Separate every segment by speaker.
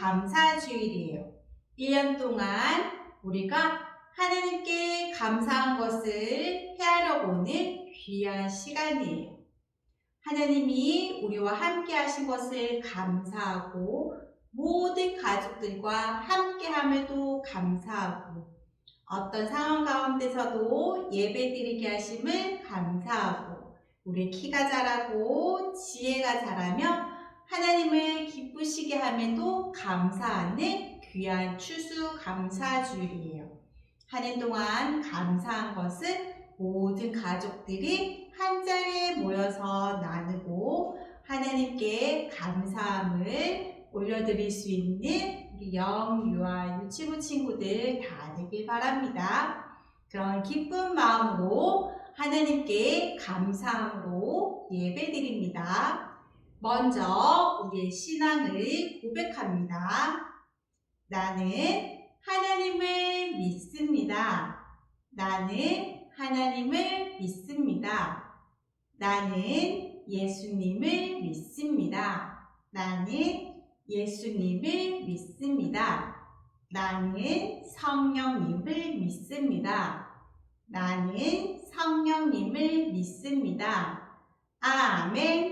Speaker 1: 오늘은 추수감사주일이에요. 1년 동안 우리가 하나님께 감사한 것을 헤아려 보는 귀한 시간이에요. 하나님이 우리와 함께 하신 것을 감사하고 모든 가족들과 함께 함에도 감사하고 어떤 상황 가운데서도 예배 드리게 하심을 감사하고 우리 키가 자라고 지혜가 자라며 하나님을 기쁘시게 함에도 감사하는 귀한 추수 감사주일이에요. 한해 동안 감사한 것은 모든 가족들이 한 자리에 모여서 나누고 하나님께 감사함을 올려드릴 수 있는 우리 영 유아 유치부 친구들 다 되길 바랍니다. 그런 기쁜 마음으로 하나님께 감사함으로 예배 드립니다. 먼저 우리의 신앙을 고백합니다. 나는 하나님을 믿습니다. 나는 하나님을 믿습니다. 나는 예수님을 믿습니다. 나는 예수님을 믿습니다. 나는 성령님을 믿습니다. 나는 성령님을 믿습니다. 아멘.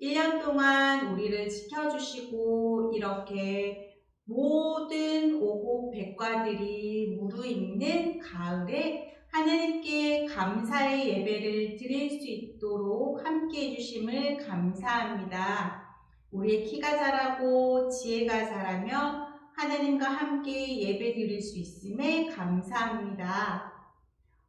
Speaker 1: 1년 동안 우리를 지켜주시고 이렇게 모든 오곡 백과들이 무르익는 가을에 하나님께 감사의 예배를 드릴 수 있도록 함께 해주심을 감사합니다. 우리의 키가 자라고 지혜가 자라며 하나님과 함께 예배 드릴 수 있음에 감사합니다.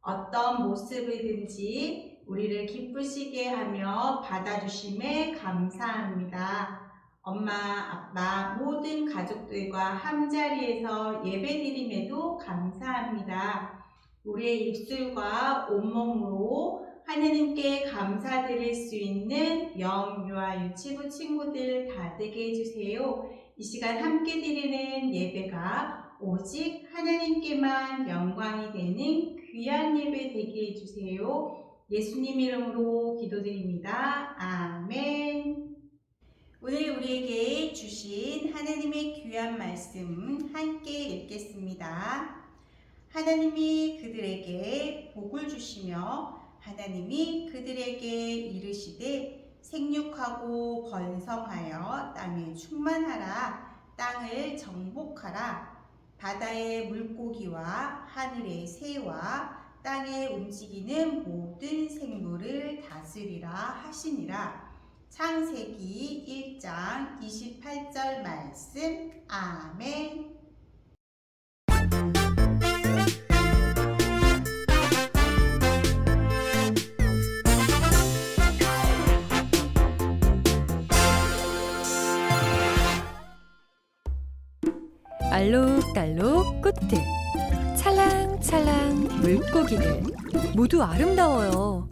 Speaker 1: 어떤 모습이든지 우리를 기쁘시게 하며 받아주심에 감사합니다. 엄마, 아빠, 모든 가족들과 한자리에서 예배드림에도 감사합니다. 우리의 입술과 온몸으로 하나님께 감사드릴 수 있는 영 유아 유치부 친구들 다 되게 해주세요. 이 시간 함께 드리는 예배가 오직 하나님께만 영광이 되는 귀한 예배 되게 해주세요. 예수님 이름으로 기도드립니다. 아멘. 오늘 우리에게 주신 하나님의 귀한 말씀 함께 읽겠습니다. 하나님이 그들에게 복을 주시며 하나님이 그들에게 이르시되 생육하고 번성하여 땅에 충만하라 땅을 정복하라 바다의 물고기와 하늘의 새와 땅에 움직이는 모든 생물을 다스리라 하시니라. 창세기 1장 28절 말씀. 아멘.
Speaker 2: 알록달록 꽃들, 찰랑찰랑 물고기들, 모두 아름다워요.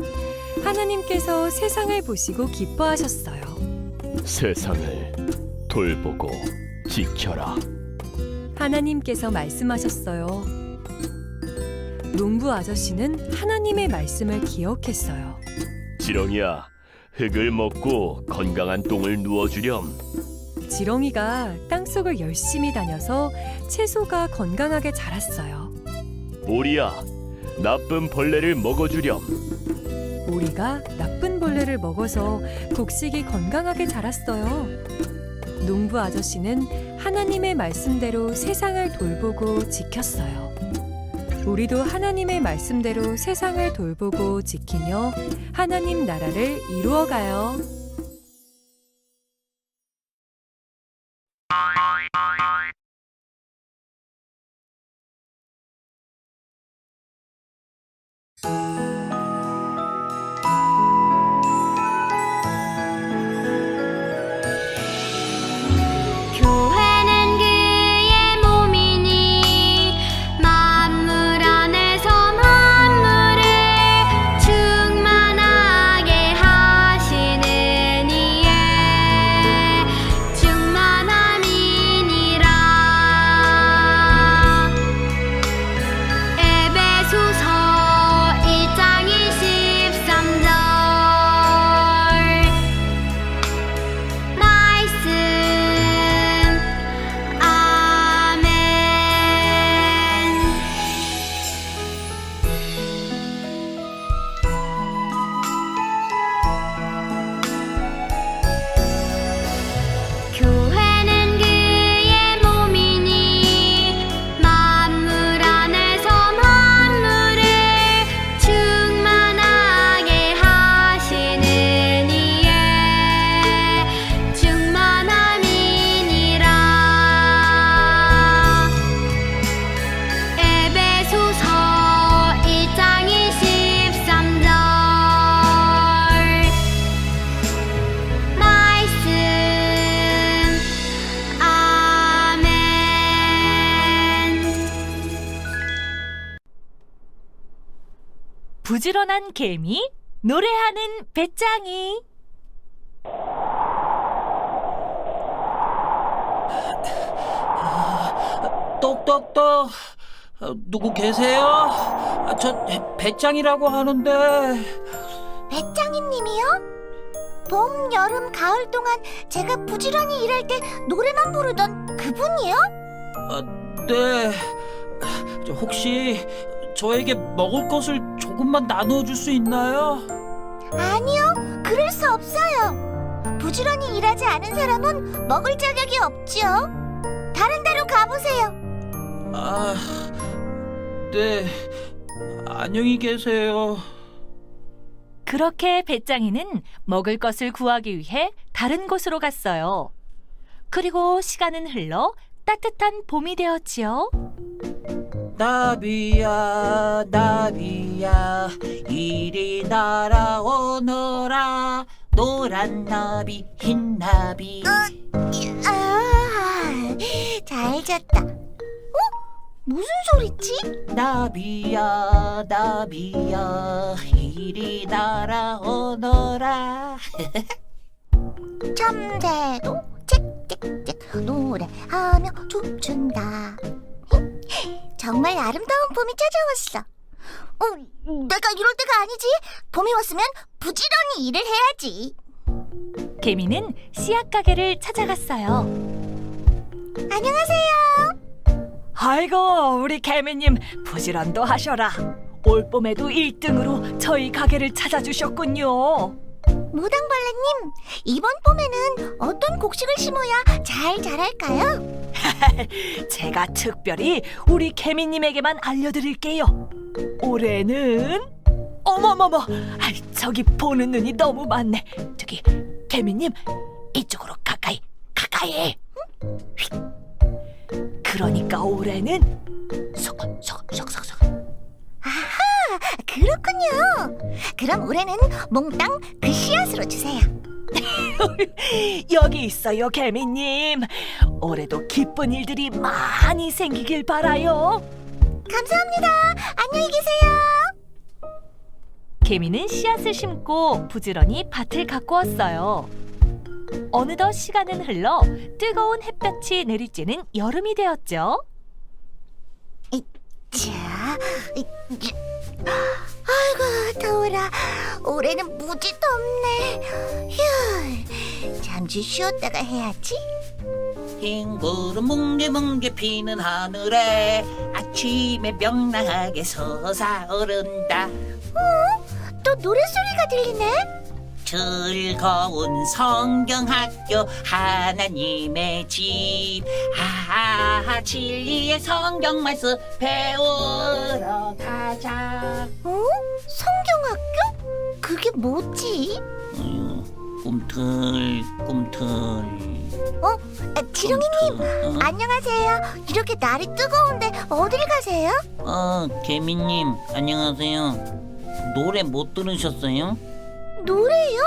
Speaker 2: 하나님께서 세상을 보시고 기뻐하셨어요.
Speaker 3: 세상을 돌보고 지켜라.
Speaker 2: 하나님께서 말씀하셨어요. 농부 아저씨는 하나님의 말씀을 기억했어요.
Speaker 3: 지렁이야, 흙을 먹고 건강한 똥을 누워주렴.
Speaker 2: 지렁이가 땅속을 열심히 다녀서 채소가 건강하게 자랐어요.
Speaker 3: 오리야, 나쁜 벌레를 먹어주렴.
Speaker 2: 오리가 나쁜 벌레를 먹어서 곡식이 건강하게 자랐어요. 농부 아저씨는 하나님의 말씀대로 세상을 돌보고 지켰어요. 우리도 하나님의 말씀대로 세상을 돌보고 지키며 하나님 나라를 이루어가요.
Speaker 4: 부지런한 개미, 노래하는 배짱이.
Speaker 5: 똑똑똑 어, 누구 계세요? 아, 저 배- 배짱이라고 하는데
Speaker 6: 배짱이님이요? 봄, 여름, 가을 동안 제가 부지런히 일할 때 노래만 부르던 그분이요?
Speaker 5: 아, 네 저, 혹시 저에게 먹을 것을 조금만 나누어 줄 수 있나요?
Speaker 6: 아니요, 그 그럴 수 없어요. 부지런히 일하지 않은 사람은 먹을 자격이 없죠. 다른 데로 가보세요.
Speaker 5: 아, 네. 안녕히 계세요.
Speaker 4: 그렇게 배짱이는 먹을 것을 구하기 위해 다른 곳으로 갔어요. 그리고 시간은 흘러 따뜻한 봄이 되었지요.
Speaker 5: 나비야 나비야 이리 날아오너라 노란 나비 흰 나비
Speaker 6: 아, 잘 잤다. 어? 무슨 소리지?
Speaker 5: 나비야 나비야 이리 날아오너라
Speaker 6: 참새도 짹짹짹 노래하며 춤춘다. 정말 아름다운 봄이 찾아왔어. 어, 내가 이럴 때가 아니지. 봄이 왔으면 부지런히 일을 해야지.
Speaker 4: 개미는 씨앗 가게를 찾아갔어요.
Speaker 6: 안녕하세요.
Speaker 4: 아이고, 우리 개미님 부지런도 하셔라. 올 봄에도 1등으로 저희 가게를 찾아주셨군요.
Speaker 6: 무당벌레님, 이번 봄에는 어떤 곡식을 심어야 잘 자랄까요?
Speaker 4: 제가 특별히 우리 개미님에게만 알려드릴게요. 올해는 어머머머, 아이, 저기 보는 눈이 너무 많네. 저기 개미님 이쪽으로 가까이 가까이. 휙. 그러니까 올해는 소금.
Speaker 6: 그렇군요. 그럼 올해는 몽땅 그 씨앗으로 주세요.
Speaker 4: 여기 있어요, 개미님. 올해도 기쁜 일들이 많이 생기길 바라요.
Speaker 6: 감사합니다. 안녕히 계세요.
Speaker 4: 개미는 씨앗을 심고 부지런히 밭을 가꾸었어요. 어느덧 시간은 흘러 뜨거운 햇볕이 내리쬐는 여름이 되었죠.
Speaker 6: 자, 이, 이, 아이고 더워라. 올해는 무지 덥네. 휴, 잠시 쉬었다가 해야지.
Speaker 5: 흰 구름 뭉게뭉게 피는 하늘에 아침에 명랑하게 솟아오른다
Speaker 6: 또 노랫소리가 들리네.
Speaker 5: 즐거운 성경학교 하나님의 집 아, 진리의 성경 말씀 배우러 가자
Speaker 6: 어? 성경학교? 그게 뭐지?
Speaker 5: 어휴, 꿈틀 꿈틀
Speaker 6: 어? 아, 지렁이님,
Speaker 5: 꿈틀. 어?
Speaker 6: 안녕하세요. 이렇게 날이 뜨거운데 어딜 가세요?
Speaker 5: 어, 개미님 안녕하세요 노래 못 들으셨어요?
Speaker 6: 노래요?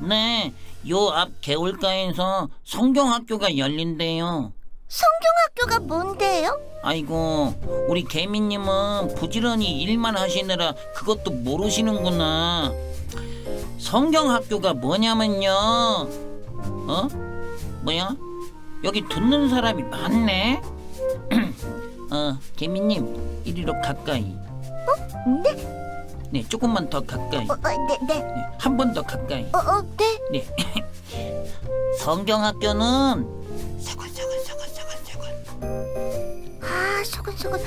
Speaker 5: 네, 요 앞 개울가에서 성경학교가 열린대요
Speaker 6: 성경학교가 뭔데요?
Speaker 5: 아이고 우리 개미님은 부지런히 일만 하시느라 그것도 모르시는구나 성경학교가 뭐냐면요 어? 뭐야? 여기 듣는 사람이 많네 어 개미님 이리로 가까이
Speaker 6: 네,
Speaker 5: 네 조금만 더 가까이
Speaker 6: 어, 어, 네, 네,
Speaker 5: 한 번 더 가까이
Speaker 6: 어, 어, 네.
Speaker 5: 네 성경학교는 서글서글서글서글서글
Speaker 6: 아, 소근소근. 와,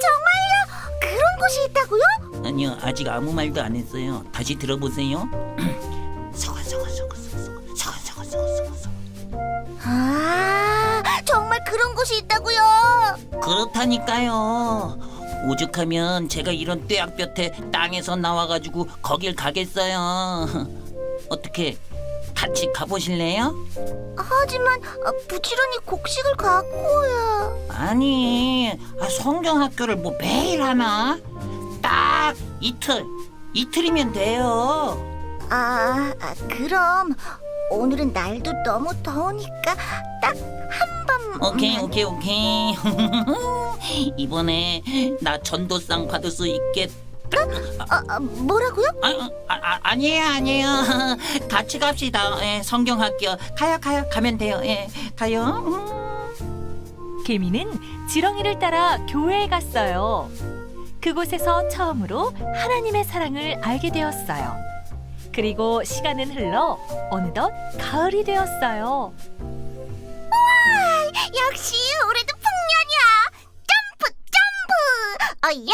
Speaker 6: 정말요? 그런 곳이 있다고요?
Speaker 5: 아니요 아직 아무 말도 안 했어요 다시 들어보세요 서글서글서글서글 서글서글서글서글
Speaker 6: 아, 정말 그런 곳이 있다고요?
Speaker 5: 그렇다니까요 오죽하면 제가 이런 떼약볕에 땅에서 나와가지고 거길 가겠어요 어떻게 같이 가보실래요?
Speaker 6: 하지만 아, 부지런히 곡식을 가꾸어야.
Speaker 5: 아니 아, 성경학교를 뭐 매일 하나? 딱 이틀 이틀이면 돼요
Speaker 6: 아, 아, 그럼 오늘은 날도 너무 더우니까 딱한 밤.
Speaker 5: 오케이 오케이 오케이 이번에 나 전도상 받을 수 있겠
Speaker 6: 아, 아, 뭐라고요?
Speaker 5: 아, 아, 아, 아 니에요 아니에요 같이 갑시다 예, 성경학교 가요 가요 가면 돼요 예 가요 음.
Speaker 4: 개미는 지렁이를 따라 교회에 갔어요. 그곳에서 처음으로 하나님의 사랑을 알게 되었어요. 그리고 시간은 흘러 어느덧 가을이 되었어요.
Speaker 6: 역시 올해도 풍년이야. 점프, 점프. 어, 예.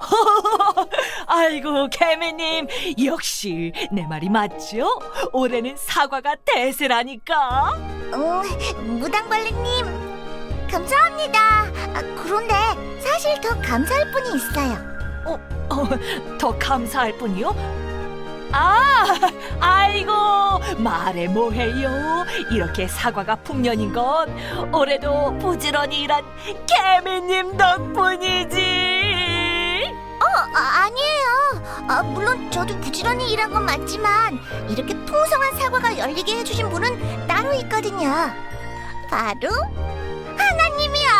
Speaker 4: 아이고 개미님 역시 내 말이 맞죠? 올해는 사과가 대세라니까.
Speaker 6: 음, 무당벌레님 감사합니다. 아, 그런데 사실 더 감사할 분이 있어요.
Speaker 4: 어, 더 감사할 뿐이요? 아, 아이고 말해 뭐해요? 이렇게 사과가 풍년인 건 올해도 부지런히 일한 개미님 덕분이지.
Speaker 6: 아, 아니에요. 아, 물론 저도 부지런히 일한 건 맞지만 이렇게 풍성한 사과가 열리게 해주신 분은 따로 있거든요. 바로 하나님이요.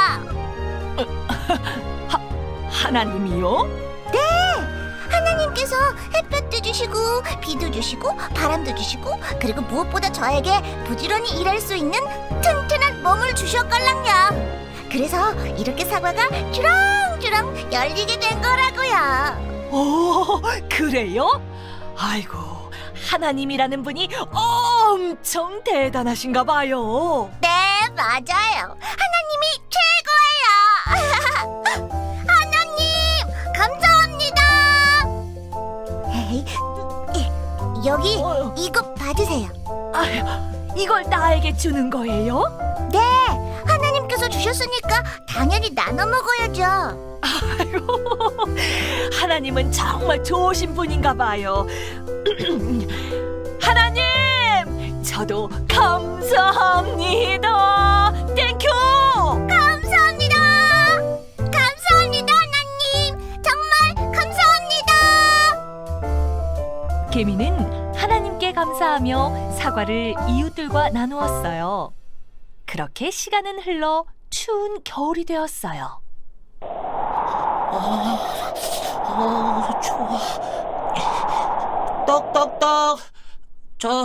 Speaker 4: 하나님이요?
Speaker 6: 하나님께서 햇볕도 주시고 비도 주시고 바람도 주시고 그리고 무엇보다 저에게 부지런히 일할 수 있는 튼튼한 몸을 주셨걸랑요. 그래서 이렇게 사과가 주렁주렁 열리게 된 거라고요.
Speaker 4: 오, 그래요? 아이고, 하나님이라는 분이 엄청 대단하신가 봐요.
Speaker 6: 네, 맞아요. 하나님이 최 여기
Speaker 4: 어,
Speaker 6: 이거 받으세요.
Speaker 4: 아휴, 이걸 나에게 주는 거예요?
Speaker 6: 네, 하나님께서 주셨으니까 당연히 나눠 먹어야죠.
Speaker 4: 하나님은 정말 좋으신 분인가 봐요. 하나님, 저도 감사합니다. 땡큐!
Speaker 6: 감사합니다. 감사합니다, 하나님. 정말 감사합니다.
Speaker 4: 개미는 감사하며 사과를 이웃들과 나누었어요. 그렇게 시간은 흘러 추운 겨울이 되었어요.
Speaker 5: 아, 아, 좋아. 떡떡떡. 저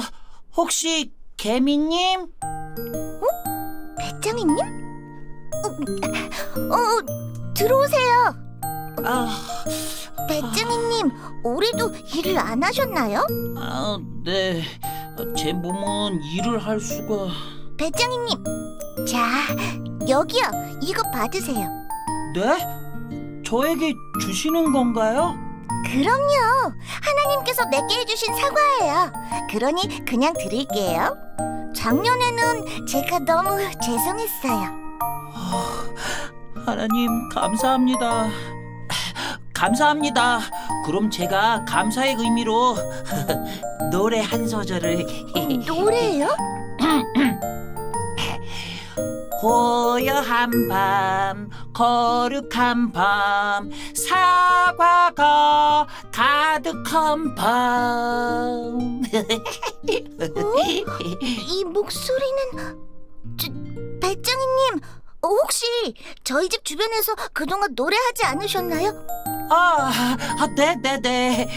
Speaker 5: 혹시 개미님?
Speaker 6: 배짱이님? 어, 어, 들어오세요.
Speaker 5: 아,
Speaker 6: 배짱이님, 올해도 일을 안 하셨나요?
Speaker 5: 아, 네. 제 몸은 일을 할 수가.
Speaker 6: 배짱이님, 자, 여기요. 이거 받으세요.
Speaker 5: 네? 저에게 주시는 건가요?
Speaker 6: 그럼요. 하나님께서 내게 해주신 사과예요. 그러니 그냥 드릴게요. 작년에는 제가 너무 죄송했어요.
Speaker 5: 하나님 감사합니다. 감사합니다. 그럼 제가 감사의 의미로 노래 한 소절을
Speaker 6: 노래예요?
Speaker 5: 고요한 밤 거룩한 밤 사과가 가득한 밤
Speaker 6: 이 목소리는 저, 배짱이님 혹시 저희 집 주변에서 그동안 노래하지 않으셨나요?
Speaker 5: 아, 아, 네네네.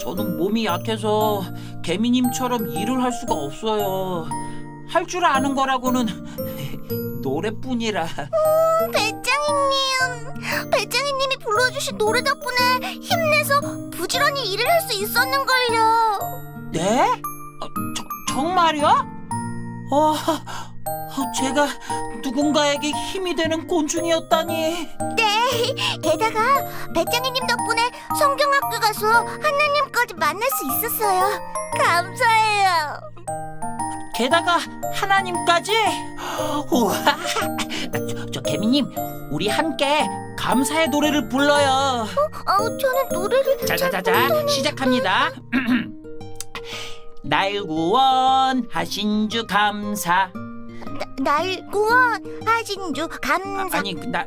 Speaker 5: 저는 몸이 약해서 개미님처럼 일을 할 수가 없어요. 할 줄 아는 거라고는 노래뿐이라.
Speaker 6: 배짱이님 배짱이님이 불러주신 노래 덕분에 힘내서 부지런히 일을 할 수 있었는걸요
Speaker 5: 네? 아, 저, 정말요? 어, 어, 제가 누군가에게 힘이 되는 곤충이었다니.
Speaker 6: 게다가 배짱이님 덕분에 성경학교 가서 하나님까지 만날 수 있었어요 감사해요
Speaker 5: 게다가 하나님까지. 우와. 저, 저 개미님, 우리 함께 감사의 노래를 불러요.
Speaker 6: 어, 저는 노래를
Speaker 5: 자자자자 시작합니다. 날 구원하신 주 감사.
Speaker 6: 나, 날 구원하신 주 감사
Speaker 5: 아, 아니 나 아,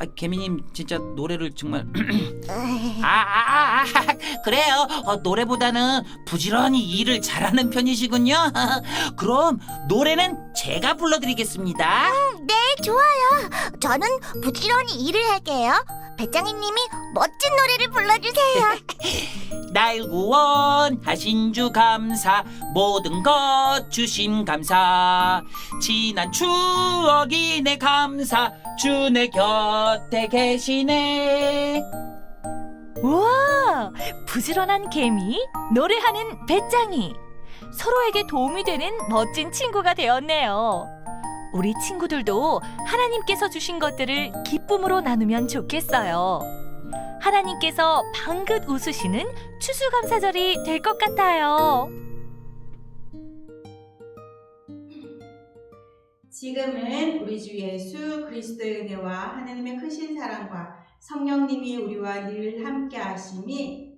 Speaker 5: 아, 개미님 진짜 노래를 정말
Speaker 6: 에이,
Speaker 5: 아아아 아, 아, 그래요. 어, 노래보다는 부지런히 일을 잘하는 편이시군요. 그럼 노래는 제가 불러드리겠습니다.
Speaker 6: 네 좋아요 저는 부지런히 일을 할게요 배짱이님이 멋진 노래를 불러주세요
Speaker 5: 날 구원하신 주 감사 모든 것 주심 감사 지난 추억이 내 감사 주 내 곁에 계시네
Speaker 4: 우와! 부지런한 개미, 노래하는 배짱이. 서로에게 도움이 되는 멋진 친구가 되었네요. 우리 친구들도 하나님께서 주신 것들을 기쁨으로 나누면 좋겠어요. 하나님께서 방긋 웃으시는 추수감사절이 될 것 같아요.
Speaker 1: 지금은 우리 주 예수 그리스도의 은혜와 하나님의 크신 사랑과 성령님이 우리와 늘 함께 하심이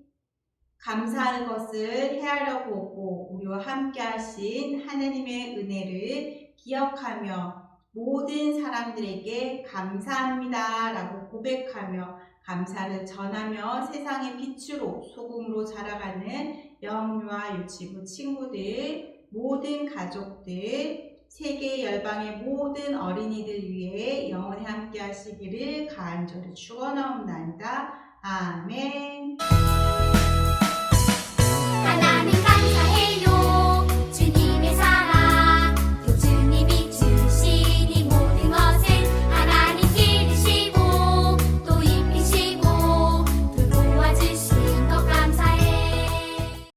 Speaker 1: 감사하는 것을 헤아려 보고 우리와 함께 하신 하나님의 은혜를 기억하며 모든 사람들에게 감사합니다 라고 고백하며 감사를 전하며 세상의 빛으로 소금으로 자라가는 영유아 유치부 친구들 모든 가족들 세계 열방의 모든 어린이들 위해 영원히 함께 하시기를 간절히 축원하옵나이다. 아멘.